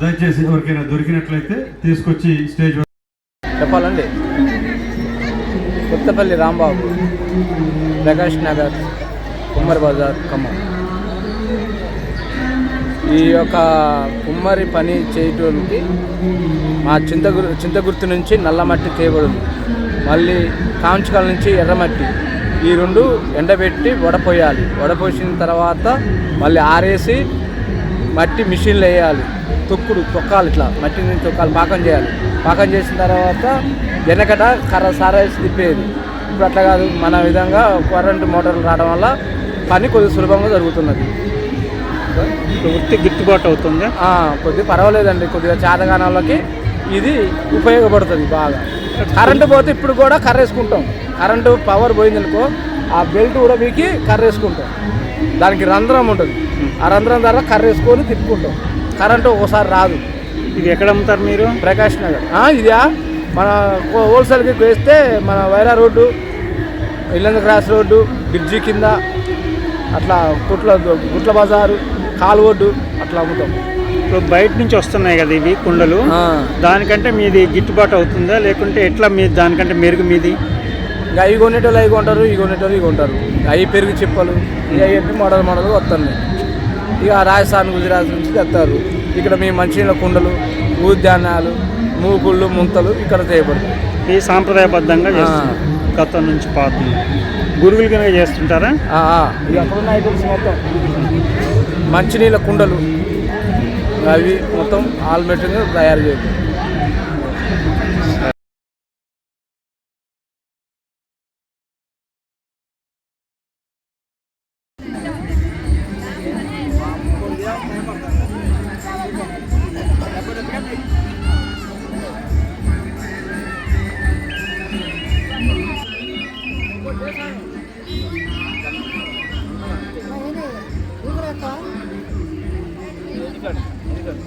దయచేసి ఎవరికైనా దొరికినట్లయితే తీసుకొచ్చి స్టేజ్ చెప్పాలండి. కొత్తపల్లి రాంబాబు ప్రకాష్ నగర్ కుమ్మరి బజార్ ఖమ్మం. ఈ యొక్క కుమ్మరి పని చేయటానికి మా చింతగురు చింతగుర్తు నుంచి నల్లమట్టి తేబడులు మళ్ళీ కాంచుకల నుంచి ఎర్రమట్టి ఈ రెండు ఎండబెట్టి వడపోయాలి. వడపోసిన తర్వాత మళ్ళీ ఆరేసి మట్టి మిషన్లు వేయాలి. తొక్కుడు తొక్కాలి ఇట్లా. మట్టిని తొక్కాలి పాకం చేయాలి. పాకం చేసిన తర్వాత వెనకట కర్ర సారేసి తిప్పేది. ఇప్పుడు అట్లా కాదు. మన విధంగా కరెంటు మోటార్లు రావడం వల్ల పని కొద్దిగా సులభంగా జరుగుతున్నది. వృత్తి గిట్టుబాటు అవుతుందా? ఆ, కొద్దిగా పర్వాలేదండి. కొద్దిగా చేతగాని వాళ్ళకి ఇది ఉపయోగపడుతుంది బాగా. కరెంటు పోతే ఇప్పుడు కూడా కర్ర వేసుకుంటాం. కరెంటు పవర్ పోయిందనుకో ఆ బెల్ట్ కూడా మీకు కర్ర వేసుకుంటాం. దానికి రంధ్రం ఉంటుంది. ఆ రంధ్రం ద్వారా కర్ర వేసుకొని తిప్పుకుంటాం. కరెంటు ఒకసారి రాదు. ఇది ఎక్కడ అమ్ముతారు మీరు? ప్రకాష్ నగర్. ఇదా మన హోల్సేల్కి వేస్తే మన Wyra road Illanda cross road bridge కింద అట్లా గుట్ల గుట్ల బజారు కాలువడ్డు అట్లా అమ్ముతాం. ఇప్పుడు బయట నుంచి వస్తున్నాయి కదా ఇవి కుండలు. దానికంటే మీది గిట్టుబాటు అవుతుందా? లేకుంటే ఎట్లా మీ దానికంటే మెరుగు మీది? ఇంకా అవి కొనేటోళ్ళు అవి కొంటారు ఇవి కొనేటోళ్ళు ఇవి కొంటారు. అవి పెరుగు చిప్పలు ఇవి అవన్నీ మోడల్ మోడల్ వస్తున్నాయి. ఇక రాజస్థాన్ గుజరాత్ నుంచి తెస్తారు. ఇక్కడ మీ మంచినీళ్ళ కుండలు ఊద్యానాలు మూకుళ్ళు ముంతలు ఇక్కడ చేయబడతాయి. ఈ సాంప్రదాయబద్ధంగా గతం నుంచి పాత. గురుగులు కనుక చేస్తుంటారా? అక్కడున్న ఐటమ్స్ మొత్తం మంచినీళ్ళ కుండలు అవి మొత్తం ఆల్మెట్గా తయారు చేయడం ఎందుకండి ఎందుకండి